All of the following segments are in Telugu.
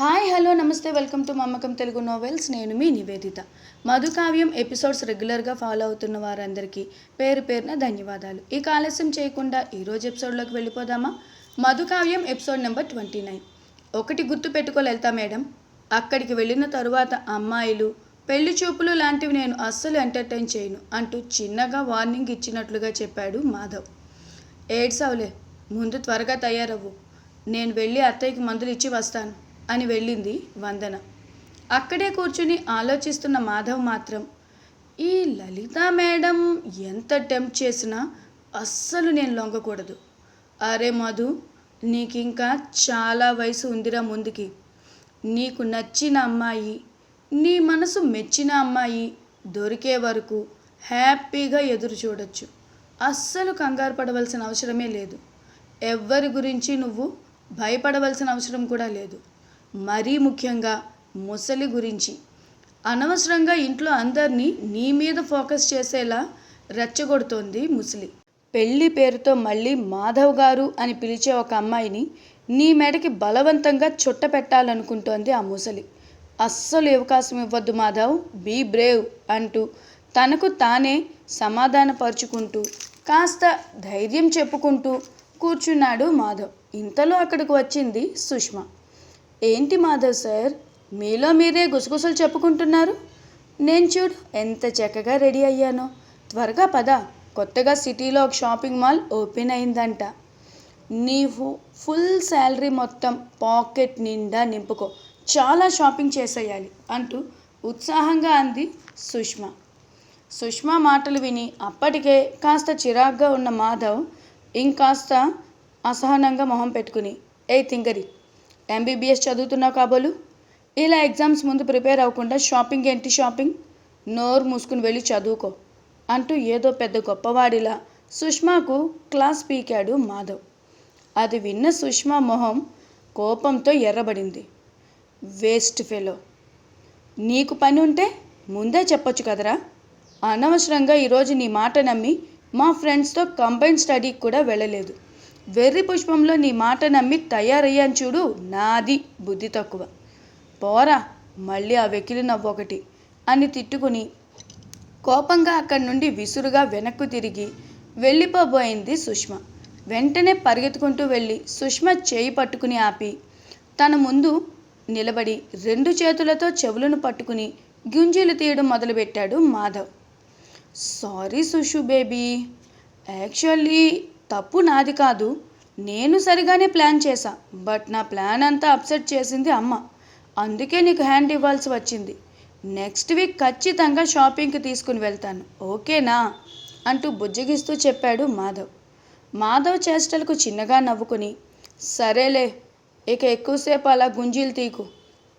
హాయ్ హలో నమస్తే వెల్కమ్ టు మమ్మకం తెలుగు నోవెల్స్ నేను మీ నివేదిత. మధుకావ్యం ఎపిసోడ్స్ రెగ్యులర్గా ఫాలో అవుతున్న వారందరికీ పేరు పేరున ధన్యవాదాలు. ఈ ఆలస్యం చేయకుండా ఈరోజు ఎపిసోడ్లోకి వెళ్ళిపోదామా? Madhukavyam episode number twenty nine ఒకటి గుర్తు పెట్టుకోలేతా మేడం. అక్కడికి వెళ్ళిన తరువాత అమ్మాయిలు పెళ్ళి చూపులు లాంటివి నేను అస్సలు ఎంటర్టైన్ చేయను అంటూ చిన్నగా వార్నింగ్ ఇచ్చినట్లుగా చెప్పాడు మాధవ్. ఏడ్సావులే ముందు త్వరగా తయారవ్వు. నేను వెళ్ళి అత్తయ్యకి మందులు ఇచ్చి వస్తాను. అని వెళ్ళింది వందన. అక్కడే కూర్చుని ఆలోచిస్తున్న మాధవ్ మాత్రం ఈ లలిత మేడం ఎంత టెంప్ట్ చేసినా అస్సలు నేను లొంగకూడదు. అరే మధు నీకింకా చాలా వయసు ఉందిరా ముందుకి. నీకు నచ్చిన అమ్మాయి నీ మనసు మెచ్చిన అమ్మాయి దొరికే వరకు హ్యాపీగా ఎదురు చూడొచ్చు. అస్సలు కంగారు పడవలసిన అవసరమే లేదు. ఎవ్వరి గురించి నువ్వు భయపడవలసిన అవసరం కూడా లేదు. మరీ ముఖ్యంగా ముసలి గురించి. అనవసరంగా ఇంట్లో అందరినీ నీ మీద ఫోకస్ చేసేలా రెచ్చగొడుతోంది ముసలి. పెళ్ళి పేరుతో మళ్ళీ మాధవ్ గారు అని పిలిచే ఒక అమ్మాయిని నీ మెడకి బలవంతంగా చుట్ట పెట్టాలనుకుంటోంది ఆ ముసలి. అస్సలు అవకాశం ఇవ్వద్దు మాధవ్ బీ బ్రేవ్ అంటూ తనకు తానే సమాధానపరుచుకుంటూ కాస్త ధైర్యం చెప్పుకుంటూ కూర్చున్నాడు మాధవ్. ఇంతలో అక్కడికి వచ్చింది సుష్మా. ఏంటి మాధవ్ సార్? మీలో మీరే గుసగుసలు చెప్పుకుంటున్నారు. నేను చూడు ఎంత చక్కగా రెడీ అయ్యానో. త్వరగా పద కొత్తగా సిటీలో ఒక షాపింగ్ మాల్ ఓపెన్ అయిందంట. నీవు ఫుల్ శాలరీ మొత్తం పాకెట్ నిండా నింపుకో. చాలా షాపింగ్ చేసేయాలి అంటూ ఉత్సాహంగా అంది సుష్మా. సుష్మా మాటలు విని అప్పటికే కాస్త చిరాగ్గా ఉన్న మాధవ్ ఇంకాస్త అసహనంగా మొహం పెట్టుకుని ఏ తింగరి ఎంబీబీఎస్ చదువుతున్నావు కాబోలు? ఇలా ఎగ్జామ్స్ ముందు ప్రిపేర్ అవ్వకుండా షాపింగ్ ఏంటి షాపింగ్? నోరు మూసుకుని వెళ్ళి చదువుకో. అంటూ ఏదో పెద్ద గొప్పవాడిలా సుష్మాకు క్లాస్ పీకాడు మాధవ్. అది విన్న సుష్మా మొహం కోపంతో ఎర్రబడింది. Waste fellow. నీకు పని ఉంటే ముందే చెప్పొచ్చు కదరా? అనవసరంగా ఈరోజు నీ మాట నమ్మి మా ఫ్రెండ్స్తో కంబైన్ స్టడీకి కూడా వెళ్ళలేదు. వెర్రి పుష్పంలో నీ మాట నమ్మి తయారయ్యాను చూడు నాది బుద్ధి తక్కువ. పోరా మళ్ళీ ఆ వెకిలి నవ్వొకటి అని తిట్టుకుని కోపంగా అక్కడి నుండి విసురుగా వెనక్కు తిరిగి వెళ్ళిపోబోయింది సుష్మ. వెంటనే పరిగెత్తుకుంటూ వెళ్ళి సుష్మ చేయి పట్టుకుని ఆపి తన ముందు నిలబడి రెండు చేతులతో చెవులను పట్టుకుని గుంజీలు తీయడం మొదలుపెట్టాడు Madhav. Sorry Sushu baby actually తప్పు నాది కాదు. నేను సరిగానే ప్లాన్ చేశా బట్ నా ప్లాన్ అంతా అప్సెట్ చేసింది అమ్మ. అందుకే నీకు హ్యాండ్ ఇవ్వాల్సి వచ్చింది. నెక్స్ట్ వీక్ ఖచ్చితంగా షాపింగ్కి తీసుకుని వెళ్తాను ఓకేనా? అంటూ బుజ్జగిస్తూ చెప్పాడు మాధవ్. మాధవ్ చేష్టలకు చిన్నగా నవ్వుకుని సరేలే ఇక ఎక్కువసేపు అలా గుంజీలు తీకు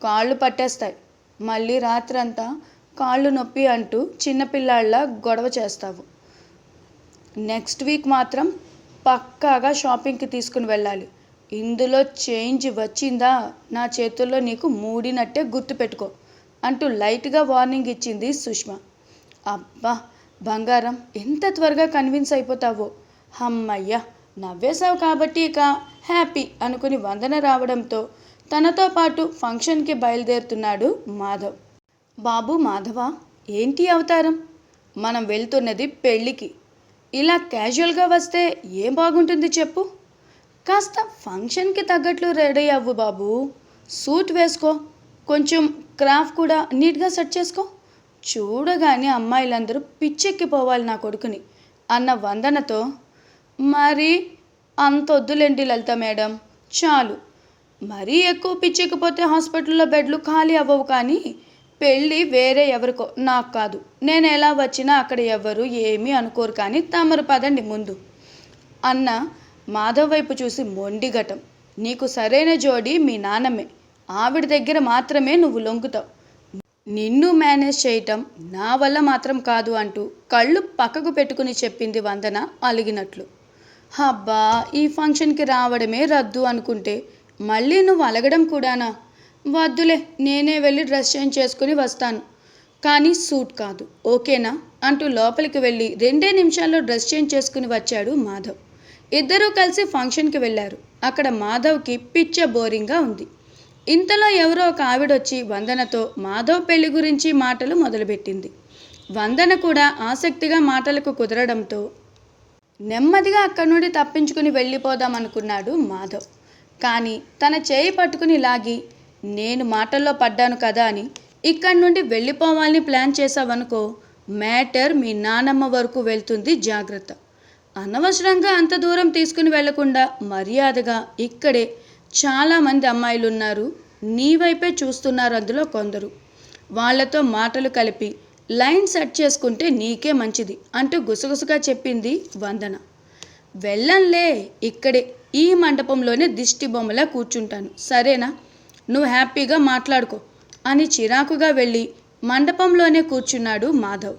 కాళ్ళు పట్టేస్తాయి. మళ్ళీ రాత్రంతా కాళ్ళు నొప్పి అంటూ చిన్నపిల్లాళ్ళ గొడవ చేస్తావు. నెక్స్ట్ వీక్ మాత్రం పక్కాగా షాపింగ్కి తీసుకుని వెళ్ళాలి. ఇందులో చేంజ్ వచ్చిందా? నా చేతుల్లో నీకు మూడినట్టే గుర్తుపెట్టుకో అంటూ లైట్గా వార్నింగ్ ఇచ్చింది సుష్మ. అబ్బా! బంగారం ఎంత త్వరగా కన్విన్స్ అయిపోతావో. హమ్మయ్య! నవ్వేశావు కాబట్టి ఇక హ్యాపీ అనుకుని వందన రావడంతో తనతో పాటు ఫంక్షన్కి బయలుదేరుతున్నాడు మాధవ్. బాబు మాధవ? ఏంటి అవతారం? మనం వెళ్తున్నది పెళ్ళికి. ఇలా క్యాజువల్గా వస్తే ఏం బాగుంటుంది చెప్పు? కాస్త ఫంక్షన్కి తగ్గట్లు రెడీ అవ్వు బాబు. సూట్ వేసుకో. కొంచెం క్రాఫ్ కూడా నీట్గా సెట్ చేసుకో. చూడగానే అమ్మాయిలందరూ పిచ్చెక్కిపోవాలి నా కొడుకుని అన్న వందనతో. మరి అంత వద్దులేండి లలిత మేడం. చాలు. మరీ ఎక్కువ పిచ్చెక్కిపోతే హాస్పిటల్లో బెడ్లు ఖాళీ అవ్వవు కానీ పెళ్ళి వేరే ఎవరికో నాకు కాదు. నేను ఎలా వచ్చినా అక్కడ ఎవరు ఏమీ అనుకోరు కానీ తమరు పదండి ముందు. అన్న మాధవ్ వైపు చూసి మొండిఘటం. నీకు సరైన జోడి మీ నాన్నమే ఆవిడ దగ్గర మాత్రమే నువ్వు లొంగుతావు. నిన్ను మేనేజ్ చేయటం నా వల్ల మాత్రం కాదు అంటూ కళ్ళు పక్కకు పెట్టుకుని చెప్పింది వందన అలిగినట్లు. హబ్బా ఈ ఫంక్షన్కి రావడమే రద్దు అనుకుంటే మళ్ళీ నువ్వు అలగడం కూడానా? వద్దులే నేనే వెళ్ళి డ్రెస్ చేంజ్ చేసుకుని వస్తాను. కానీ సూట్ కాదు ఓకేనా? అంటూ లోపలికి వెళ్ళి రెండే నిమిషాల్లో డ్రెస్ చేంజ్ చేసుకుని వచ్చాడు మాధవ్. ఇద్దరూ కలిసి ఫంక్షన్కి వెళ్ళారు. అక్కడ మాధవ్కి పిచ్చ బోరింగ్గా ఉంది. ఇంతలో ఎవరో ఒక ఆవిడొచ్చి వందనతో మాధవ్ పెళ్ళి గురించి మాటలు మొదలుపెట్టింది. వందన కూడా ఆసక్తిగా మాటలకు కుదరడంతో నెమ్మదిగా అక్కడి నుండి తప్పించుకుని వెళ్ళిపోదాం అనుకున్నాడు మాధవ్. కానీ తన చేయి పట్టుకుని లాగి నేను మాటల్లో పడ్డాను కదా అని ఇక్కడి నుండి వెళ్ళిపోవాలని ప్లాన్ చేసావనుకో మ్యాటర్ మీ నానమ్మ వరకు వెళ్తుంది జాగ్రత్త. అనవసరంగా అంత దూరం తీసుకుని వెళ్ళకుండా మర్యాదగా ఇక్కడే చాలామంది అమ్మాయిలు ఉన్నారు నీ వైపే చూస్తున్నారు అందులో కొందరు. వాళ్ళతో మాటలు కలిపి లైన్ సెట్ చేసుకుంటే నీకే మంచిది అంటూ గుసగుసగా చెప్పింది వందన. వెళ్ళంలే ఇక్కడే ఈ మండపంలోనే దిష్టి బొమ్మలా కూర్చుంటాను. సరేనా? నువ్వు హ్యాపీగా మాట్లాడుకో అని చిరాకుగా వెళ్ళి మండపంలోనే కూర్చున్నాడు మాధవ్.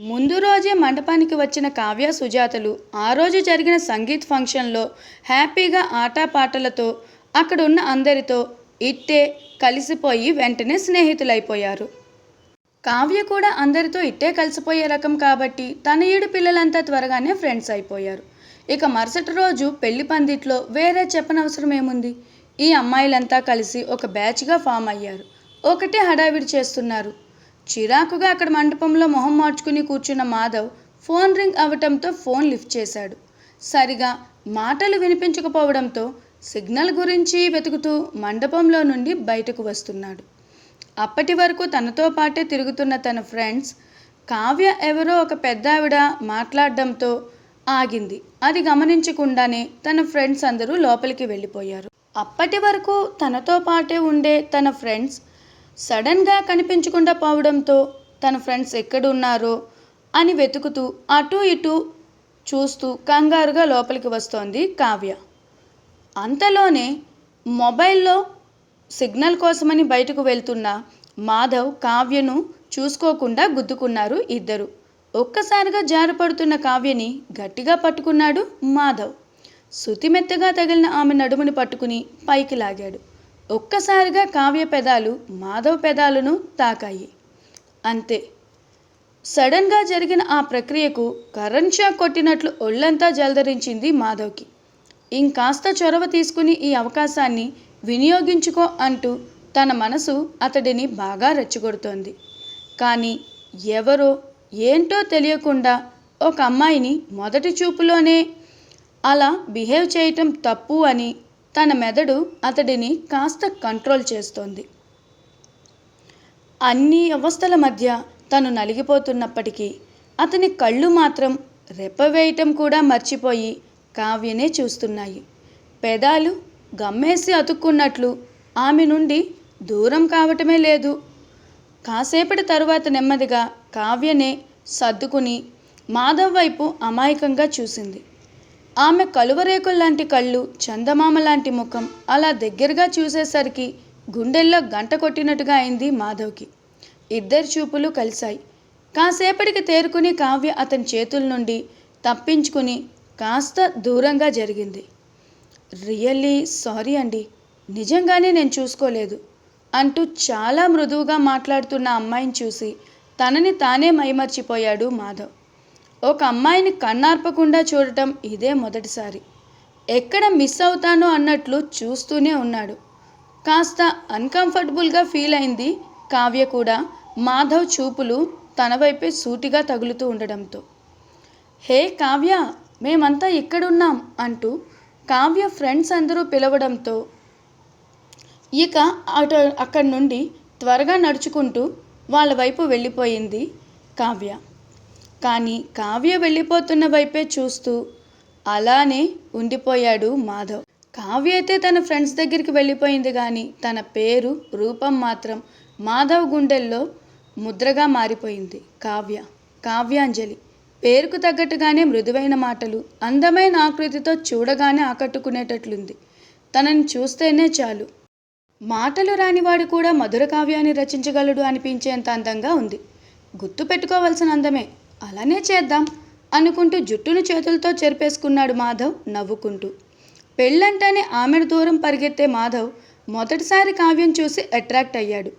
ముందు రోజే మండపానికి వచ్చిన కావ్య సుజాతలు ఆ రోజు జరిగిన సంగీత్ ఫంక్షన్లో హ్యాపీగా ఆటపాటలతో అక్కడ ఉన్న అందరితో ఇట్టే కలిసిపోయి వెంటనే స్నేహితులైపోయారు. కావ్య కూడా అందరితో ఇట్టే కలిసిపోయే రకం కాబట్టి తన ఈడు పిల్లలంతా త్వరగానే ఫ్రెండ్స్ అయిపోయారు. ఇక మరుసటి రోజు పెళ్ళి పందిట్లో వేరే చెప్పనవసరం ఏముంది ఈ అమ్మాయిలంతా కలిసి ఒక బ్యాచ్గా ఫామ్ అయ్యారు. ఒకటే హడావిడి చేస్తున్నారు. చిరాకుగా అక్కడ మండపంలో మొహం మార్చుకుని కూర్చున్న మాధవ్ ఫోన్ రింగ్ అవటంతో ఫోన్ లిఫ్ట్ చేశాడు. సరిగా మాటలు వినిపించకపోవడంతో సిగ్నల్ గురించి వెతుకుతూ మండపంలో నుండి బయటకు వస్తున్నాడు. అప్పటి వరకు తనతో పాటే తిరుగుతున్న తన ఫ్రెండ్స్ కావ్య ఎవరో ఒక పెద్ద ఆవిడ మాట్లాడడంతో ఆగింది. అది గమనించకుండానే తన ఫ్రెండ్స్ అందరూ లోపలికి వెళ్ళిపోయారు. అప్పటి వరకు తనతో పాటే ఉండే తన ఫ్రెండ్స్ సడన్గా కనిపించకుండా పోవడంతో తన ఫ్రెండ్స్ ఎక్కడున్నారో అని వెతుకుతూ అటు ఇటు చూస్తూ కంగారుగా లోపలికి వస్తోంది కావ్య. అంతలోనే మొబైల్లో సిగ్నల్ కోసమని బయటకు వెళ్తున్న మాధవ్ కావ్యను చూసుకోకుండా గుద్దుకున్నారు ఇద్దరు. ఒక్కసారిగా జారపడుతున్న కావ్యని గట్టిగా పట్టుకున్నాడు మాధవ్. సుతిమెత్తగా తగిలిన ఆమె నడుముని పట్టుకుని పైకి లాగాడు. ఒక్కసారిగా కావ్య పెదాలు మాధవ్ పెదాలను తాకాయి. అంతే. సడన్గా జరిగిన ఆ ప్రక్రియకు కరెంట్ షాక్ కొట్టినట్లు ఒళ్ళంతా జలధరించింది మాధవ్కి. ఇంకాస్త చొరవ తీసుకుని ఈ అవకాశాన్ని వినియోగించుకో అంటూ తన మనసు అతడిని బాగా రెచ్చగొడుతోంది. కానీ ఎవరో ఏంటో తెలియకుండా ఒక అమ్మాయిని మొదటి చూపులోనే అలా బిహేవ్ చేయటం తప్పు అని తన మెదడు అతడిని కాస్త కంట్రోల్ చేస్తోంది. అన్ని అవస్థల మధ్య తను నలిగిపోతున్నప్పటికీ అతని కళ్ళు మాత్రం రెప్పవేయటం కూడా మర్చిపోయి కావ్యనే చూస్తున్నాయి. పెదాలు గమ్మేసి అతుక్కున్నట్లు ఆమె నుండి దూరం కావటమే లేదు. కాసేపటి తరువాత నెమ్మదిగా కావ్యనే సర్దుకుని మాధవ్ వైపు అమాయకంగా చూసింది. ఆమె కలువరేకుల లాంటి కళ్ళు చందమామ లాంటి ముఖం అలా దగ్గరగా చూసేసరికి గుండెల్లో గంట కొట్టినట్టుగా అయింది మాధవ్కి. ఇద్దరి చూపులు కలిశాయి. కాసేపటికి తేరుకుని కావ్య అతని చేతుల నుండి తప్పించుకుని కాస్త దూరంగా జరిగింది. రియల్లీ సారీ అండి నిజంగానే నేను చూసుకోలేదు అంటూ చాలా మృదువుగా మాట్లాడుతున్న అమ్మాయిని చూసి తనని తానే మైమర్చిపోయాడు మాధవ్. ఒక అమ్మాయిని కన్నార్పకుండా చూడటం ఇదే మొదటిసారి. ఎక్కడ మిస్ అవుతానో అన్నట్లు చూస్తూనే ఉన్నాడు. కాస్త అన్కంఫర్టబుల్గా ఫీల్ అయింది కావ్య కూడా. మాధవ్ చూపులు తన వైపే సూటిగా తగులుతూ ఉండడంతో. హే కావ్య మేమంతా ఇక్కడున్నాం అంటూ కావ్య ఫ్రెండ్స్ అందరూ పిలవడంతో ఇక అటు అక్కడి నుండి త్వరగా నడుచుకుంటూ వాళ్ళ వైపు వెళ్ళిపోయింది కావ్య. కానీ కావ్య వెళ్ళిపోతున్న వైపే చూస్తూ అలానే ఉండిపోయాడు మాధవ్. కావ్య అయితే తన ఫ్రెండ్స్ దగ్గరికి వెళ్ళిపోయింది కానీ తన పేరు రూపం మాత్రం మాధవ్ గుండెల్లో ముద్రగా మారిపోయింది. కావ్య కావ్యాంజలి పేరుకు తగ్గట్టుగానే మృదువైన మాటలు అందమైన ఆకృతితో చూడగానే ఆకట్టుకునేటట్లుంది. తనని చూస్తేనే చాలు. మాటలు రానివాడు కూడా మధుర కావ్యాన్ని రచించగలడు అనిపించేంత అందంగా ఉంది. గుర్తు పెట్టుకోవాల్సిన అందమే. అలానే చేద్దాం అనుకుంటూ జుట్టును చేతులతో చెరిపేసుకున్నాడు మాధవ్ నవ్వుకుంటూ. పెళ్ళంటేనే ఆమెను దూరం పరిగెత్తే మాధవ్ మొదటిసారి కావ్యం చూసి అట్రాక్ట్ అయ్యాడు.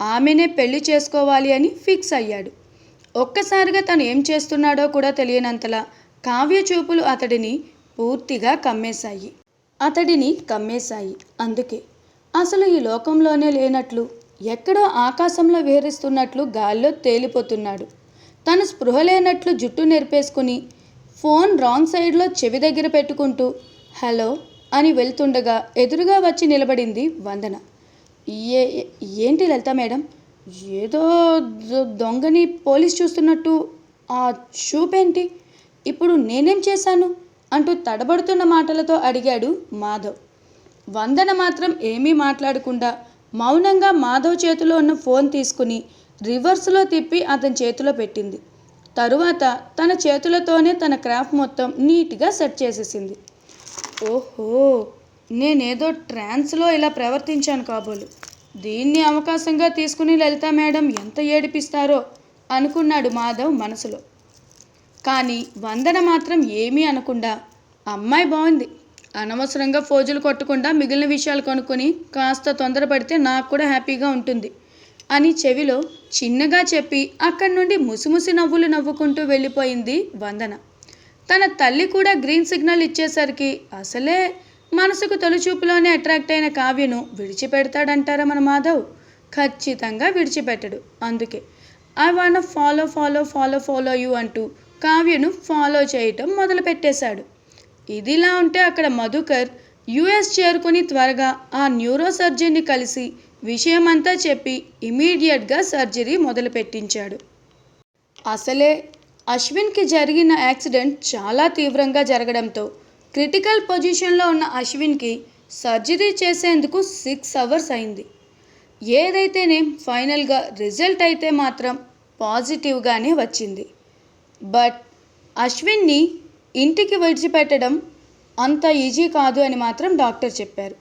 ఆమెనే పెళ్ళి చేసుకోవాలి అని ఫిక్స్ అయ్యాడు. ఒక్కసారిగా తను ఏం చేస్తున్నాడో కూడా తెలియనంతలా కావ్య చూపులు అతడిని పూర్తిగా కమ్మేశాయి. అతడిని కమ్మేశాయి. అందుకే అసలు ఈ లోకంలోనే లేనట్లు ఎక్కడో ఆకాశంలో విహరిస్తున్నట్లు గాల్లో తేలిపోతున్నాడు. తను స్పృహ లేనట్లు జుట్టు నెరిపేసుకుని ఫోన్ రాంగ్ సైడ్లో చెవి దగ్గర పెట్టుకుంటూ హలో అని వెళ్తుండగా ఎదురుగా వచ్చి నిలబడింది వందన. ఏ ఏంటి లలిత మేడం? ఏదో దొంగని పోలీస్ చూస్తున్నట్టు ఆ చూపేంటి? ఇప్పుడు నేనేం చేశాను? అంటూ తడబడుతున్న మాటలతో అడిగాడు మాధవ్. వందన మాత్రం ఏమీ మాట్లాడకుండా మౌనంగా మాధవ్ చేతిలో ఉన్న ఫోన్ తీసుకుని రివర్స్లో తిప్పి అతని చేతిలో పెట్టింది. తరువాత తన చేతులతోనే తన క్రాఫ్ట్ మొత్తం నీట్గా సెట్ చేసేసింది. ఓహో! నేనేదో ట్రాన్స్లో ఇలా ప్రవర్తించాను కాబోలు. దీన్ని అవకాశంగా తీసుకుని లలిత మేడం ఎంత ఏడిపిస్తారో అనుకున్నాడు మాధవ్ మనసులో. కానీ వందన మాత్రం ఏమీ అనకుండా అమ్మాయి బాగుంది అనవసరంగా ఫోజులు కొట్టకుండా మిగిలిన విషయాలు కొనుక్కొని కాస్త తొందరపడితే నాకు కూడా హ్యాపీగా ఉంటుంది. అని చెవిలో చిన్నగా చెప్పి అక్కడి నుండి ముసిముసి నవ్వులు నవ్వుకుంటూ వెళ్ళిపోయింది వందన. తన తల్లి కూడా గ్రీన్ సిగ్నల్ ఇచ్చేసరికి అసలే మనసుకు తొలిచూపులోనే అట్రాక్ట్ అయిన కావ్యను విడిచిపెడతాడంటారా మన మాధవ్? ఖచ్చితంగా విడిచిపెట్టడు. అందుకే I want follow follow follow follow you అంటూ కావ్యను ఫాలో చేయటం మొదలుపెట్టేశాడు. ఇదిలా ఉంటే అక్కడ మధుకర్ యుఎస్ చేరుకుని త్వరగా ఆ న్యూరో సర్జన్ని కలిసి విషయమంతా చెప్పి ఇమీడియట్గా సర్జరీ మొదలుపెట్టించాడు. అసలే అశ్విన్కి జరిగిన యాక్సిడెంట్ చాలా తీవ్రంగా జరగడంతో క్రిటికల్ పొజిషన్లో ఉన్న అశ్విన్కి సర్జరీ చేసేందుకు సిక్స్ అవర్స్ అయింది. ఏదైతేనే ఫైనల్గా రిజల్ట్ అయితే మాత్రం పాజిటివ్గానే వచ్చింది. బట్ అశ్విన్ని ఇంటికి విడిచిపెట్టడం అంత ఈజీ కాదు అని మాత్రం డాక్టర్ చెప్పారు.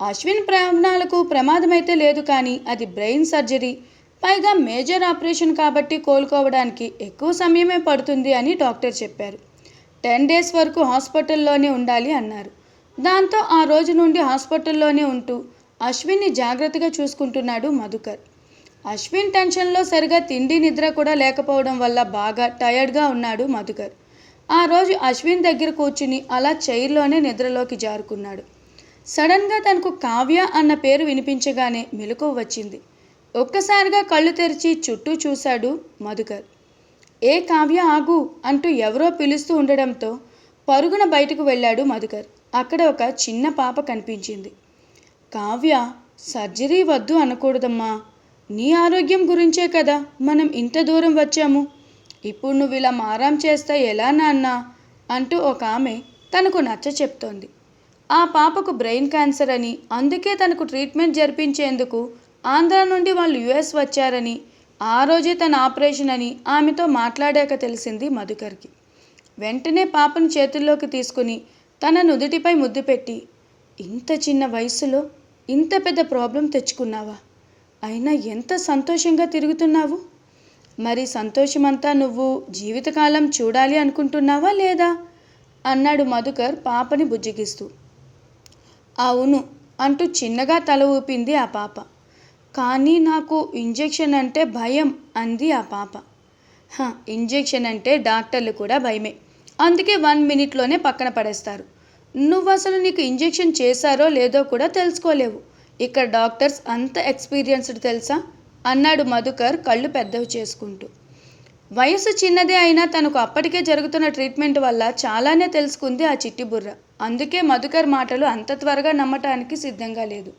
అశ్విన్ ప్రాణాలకు ప్రమాదమైతే లేదు కానీ అది బ్రెయిన్ సర్జరీ. పైగా మేజర్ ఆపరేషన్ కాబట్టి కోలుకోవడానికి ఎక్కువ సమయమే పడుతుంది అని డాక్టర్ చెప్పారు. టెన్ డేస్ వరకు హాస్పిటల్లోనే ఉండాలి అన్నారు. దాంతో ఆ రోజు నుండి హాస్పిటల్లోనే ఉంటూ అశ్విన్ని జాగ్రత్తగా చూసుకుంటున్నాడు మధుకర్. అశ్విన్ టెన్షన్లో సరిగా తిండి నిద్ర కూడా లేకపోవడం వల్ల బాగా టయర్డ్గా ఉన్నాడు మధుకర్. ఆ రోజు అశ్విన్ దగ్గర కూర్చుని అలా చైర్లోనే నిద్రలోకి జారుకున్నాడు. సడన్గా తనకు కావ్య అన్న పేరు వినిపించగానే మెలకువ వచ్చింది. ఒక్కసారిగా కళ్ళు తెరిచి చుట్టూ చూశాడు మధుకర్. ఏ కావ్య ఆగు అంటూ ఎవరో పిలుస్తూ ఉండడంతో పరుగున బయటకు వెళ్ళాడు మధుకర్. అక్కడ ఒక చిన్న పాప కనిపించింది. కావ్య సర్జరీ వద్దు అనకూడదమ్మా. నీ ఆరోగ్యం గురించే కదా మనం ఇంత దూరం వచ్చాము. ఇప్పుడు నువ్వు ఇలా మారాం చేస్తే ఎలా నాన్న? అంటూ ఒక ఆమె తనకు నచ్చ చెప్తోంది ఆ పాపకు బ్రెయిన్ క్యాన్సర్ అని అందుకే తనకు ట్రీట్మెంట్ జరిపించేందుకు ఆంధ్ర నుండి వాళ్ళు యుఎస్ వచ్చారని ఆ రోజే తన ఆపరేషన్ అని ఆమెతో మాట్లాడాక తెలిసింది మధుకర్కి. వెంటనే పాపను చేతుల్లోకి తీసుకుని తన నుదుటిపై ముద్దు పెట్టి ఇంత చిన్న వయసులో ఇంత పెద్ద ప్రాబ్లం తెచ్చుకున్నావా? అయినా ఎంత సంతోషంగా తిరుగుతున్నావు? మరి సంతోషమంతా నువ్వు జీవితకాలం చూడాలి అనుకుంటున్నావా లేదా? అన్నాడు మధుకర్ పాపని బుజ్జగిస్తూ. అవును అంటూ చిన్నగా తల ఊపింది ఆ పాప. కానీ నాకు ఇంజెక్షన్ అంటే భయం అంది ఆ పాప. "హ, ఇంజెక్షన్ అంటే డాక్టర్లు కూడా భయమే. అందుకే వన్ మినిట్లోనే పక్కన పడేస్తారు. నువ్వు అసలు నీకు ఇంజెక్షన్ చేశారో లేదో కూడా తెలుసుకోలేవు. ఇక్కడ డాక్టర్స్ అంత ఎక్స్పీరియన్స్డ్ తెలుసా? అన్నాడు మధుకర్ కళ్ళు పెద్దవి చేసుకుంటూ. వయసు చిన్నదే అయినా తనకు అప్పటికే జరుగుతున్న ట్రీట్మెంట్ వల్ల చాలానే తెలుసుకుంది ఆ చిట్టి బుర్ర. అందుకే మధుకర్ మాటలు అంత త్వరగా నమ్మటానికి సిద్ధంగా లేదు.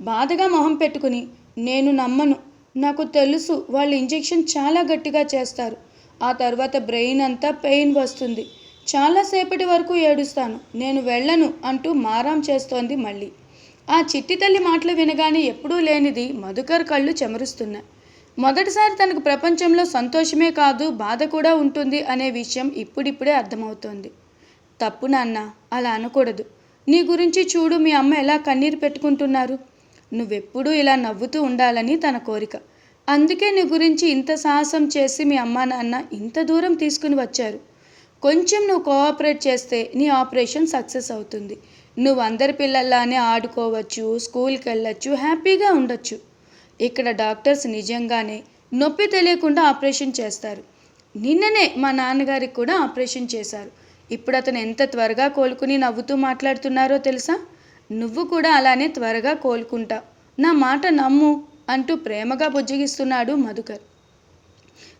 బాధగా మొహం పెట్టుకుని నేను నమ్మను. నాకు తెలుసు వాళ్ళు ఇంజెక్షన్ చాలా గట్టిగా చేస్తారు. ఆ తర్వాత బ్రెయిన్ అంతా పెయిన్ వస్తుంది. చాలాసేపటి వరకు ఏడుస్తాను. నేను వెళ్ళను అంటూ మారాం చేస్తోంది మళ్ళీ. ఆ చిట్టి తల్లి మాటలు వినగానే ఎప్పుడూ లేనిది మధుకర్ కళ్ళు చెమరుస్తున్నాయి మొదటిసారి తనకు ప్రపంచంలో సంతోషమే కాదు బాధ కూడా ఉంటుంది అనే విషయం ఇప్పుడిప్పుడే అర్థమవుతోంది. తప్పు నాన్న అలా అనకూడదు. నీ గురించి చూడు మీ అమ్మ ఎలా కన్నీరు పెట్టుకుంటున్నారు. నువ్వెప్పుడూ ఇలా నవ్వుతూ ఉండాలని తన కోరిక. అందుకే నీ గురించి ఇంత సాహసం చేసి మీ అమ్మా నాన్న ఇంత దూరం తీసుకుని వచ్చారు. కొంచెం నువ్వు కోఆపరేట్ చేస్తే నీ ఆపరేషన్ సక్సెస్ అవుతుంది. నువ్వు అందరి పిల్లల్లానే ఆడుకోవచ్చు స్కూల్కి వెళ్ళొచ్చు హ్యాపీగా ఉండొచ్చు. ఇక్కడ డాక్టర్స్ నిజంగానే నొప్పి తెలియకుండా ఆపరేషన్ చేస్తారు. నిన్ననే మా నాన్నగారికి కూడా ఆపరేషన్ చేశారు. ఇప్పుడు అతను ఎంత త్వరగా కోలుకుని నవ్వుతూ మాట్లాడుతున్నారో తెలుసా? నువ్వు కూడా అలానే త్వరగా కోలుకుంటా. నా మాట నమ్ము అంటూ ప్రేమగా బుజ్జగిస్తున్నాడు మధుకర్.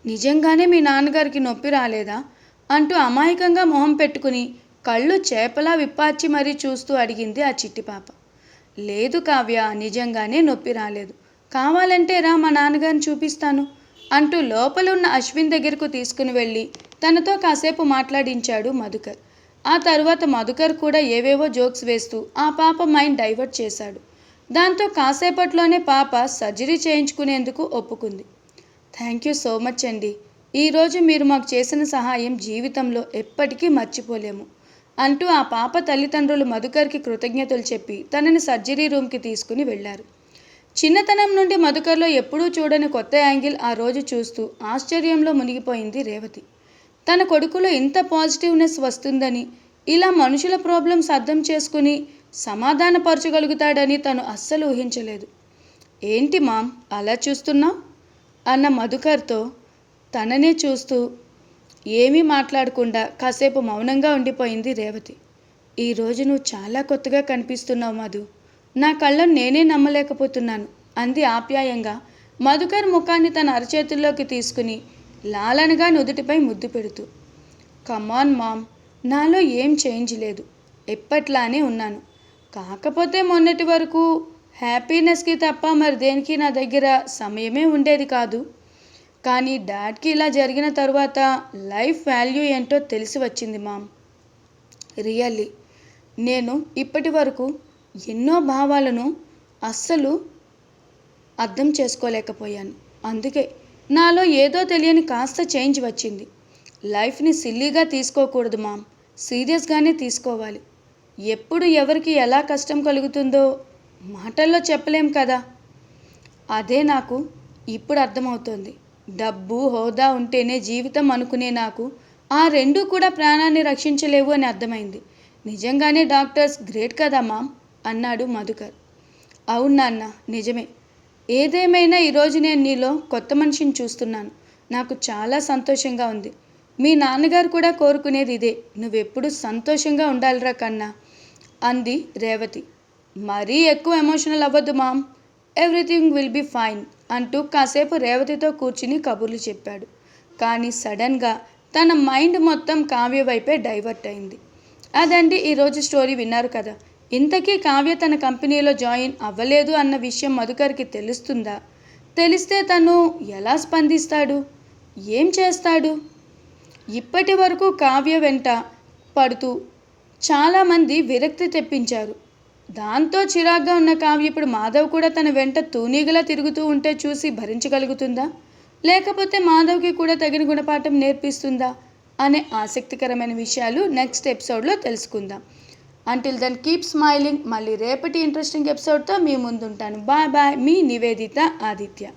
నిజంగానే మీ నాన్నగారికి నొప్పి రాలేదా? అంటూ అమాయకంగా మొహం పెట్టుకుని కళ్ళు చేపలా విప్పార్చి మరీ చూస్తూ అడిగింది ఆ చిట్టి పాప. లేదు కావ్య నిజంగానే నొప్పి రాలేదు. కావాలంటే రా మా నాన్నగారిని చూపిస్తాను. అంటూ లోపలున్న అశ్విన్ దగ్గరకు తీసుకుని వెళ్ళి తనతో కాసేపు మాట్లాడించాడు మధుకర్. ఆ తరువాత మధుకర్ కూడా ఏవేవో జోక్స్ వేస్తూ ఆ పాప మైండ్ డైవర్ట్ చేశాడు. దాంతో కాసేపట్లోనే పాప సర్జరీ చేయించుకునేందుకు ఒప్పుకుంది. థ్యాంక్ యూ సో మచ్ అండి. ఈరోజు మీరు మాకు చేసిన సహాయం జీవితంలో ఎప్పటికీ మర్చిపోలేము అంటూ ఆ పాప తల్లిదండ్రులు మధుకర్కి కృతజ్ఞతలు చెప్పి తనని సర్జరీ రూమ్కి తీసుకుని వెళ్ళారు. చిన్నతనం నుండి మధుకర్లో ఎప్పుడూ చూడని కొత్త యాంగిల్ ఆ రోజు చూస్తూ ఆశ్చర్యంలో మునిగిపోయింది రేవతి. తన కొడుకులో ఇంత పాజిటివ్నెస్ వస్తుందని ఇలా మనుషుల ప్రాబ్లమ్స్ అర్థం చేసుకుని సమాధానపరచగలుగుతాడని తను అస్సలు ఊహించలేదు. ఏంటి మామ్ అలా చూస్తున్నావు? అన్న మధుకర్తో తననే చూస్తూ ఏమీ మాట్లాడకుండా కాసేపు మౌనంగా ఉండిపోయింది రేవతి. ఈరోజు నువ్వు చాలా కొత్తగా కనిపిస్తున్నావు మధు. నా కళ్ళను నేనే నమ్మలేకపోతున్నాను అంది ఆప్యాయంగా. మధుకర్ ముఖాన్ని తన అరచేతుల్లోకి తీసుకుని లాలనగా నుదుటిపై ముద్దు పెడుతూ కమాన్ మామ్ నాలో ఏం చేంజ్ లేదు. ఎప్పట్లానే ఉన్నాను. కాకపోతే మొన్నటి వరకు హ్యాపీనెస్కి తప్ప మరి దేనికి నా దగ్గర సమయమే ఉండేది కాదు. కానీ డాడ్కి ఇలా జరిగిన తర్వాత లైఫ్ వాల్యూ ఏంటో తెలిసి వచ్చింది మామ్. రియల్లీ నేను ఇప్పటి వరకు ఎన్నో భావాలను అస్సలు అర్థం చేసుకోలేకపోయాను. అందుకే నాలో ఏదో తెలియని కాస్త చేంజ్ వచ్చింది. లైఫ్ని సిల్లీగా తీసుకోకూడదు మామ్. సీరియస్గానే తీసుకోవాలి. ఎప్పుడు ఎవరికి ఎలా కష్టం కలుగుతుందో మాటల్లో చెప్పలేం కదా. అదే నాకు ఇప్పుడు అర్థమవుతోంది. డబ్బు హోదా ఉంటేనే జీవితం అనుకునే నాకు ఆ రెండూ కూడా ప్రాణాన్ని రక్షించలేవు అని అర్థమైంది. నిజంగానే డాక్టర్స్ గ్రేట్ కదా మామ్. అన్నాడు మధుకర్. అవును నాన్న నిజమే. ఏదేమైనా ఈరోజు నేను నీలో కొత్త మనిషిని చూస్తున్నాను. నాకు చాలా సంతోషంగా ఉంది. మీ నాన్నగారు కూడా కోరుకునేది ఇదే. నువ్వెప్పుడు సంతోషంగా ఉండాలిరా కన్నా అంది రేవతి. మరీ ఎక్కువ ఎమోషనల్ అవ్వద్దు mom. Everything will be fine అంటూ కాసేపు రేవతితో కూర్చుని కబుర్లు చెప్పాడు. కానీ సడన్గా తన మైండ్ మొత్తం కావ్య వైపే డైవర్ట్ అయింది. అదండి ఈరోజు స్టోరీ విన్నారు కదా. ఇంతకీ కావ్య తన కంపెనీలో జాయిన్ అవ్వలేదు అన్న విషయం మధుకర్కి తెలుస్తుందా? తెలిస్తే తను ఎలా స్పందిస్తాడు? ఏం చేస్తాడు? ఇప్పటి వరకు కావ్య వెంట పడుతూ చాలామంది విరక్తి తెప్పించారు. దాంతో చిరాగ్గా ఉన్న కావ్య ఇప్పుడు మాధవ్ కూడా తన వెంట తూనీగలా తిరుగుతూ ఉంటే చూసి భరించగలుగుతుందా? లేకపోతే మాధవ్కి కూడా తగిన గుణపాఠం నేర్పిస్తుందా? అనే ఆసక్తికరమైన విషయాలు నెక్స్ట్ ఎపిసోడ్లో తెలుసుకుందాం. అంటిల్ దెన్ కీప్ స్మైలింగ్ మళ్ళీ రేపటి ఇంట్రెస్టింగ్ ఎపిసోడ్తో మీ ముందుంటాను. బాయ్ బాయ్ మీ నివేదిత ఆదిత్య.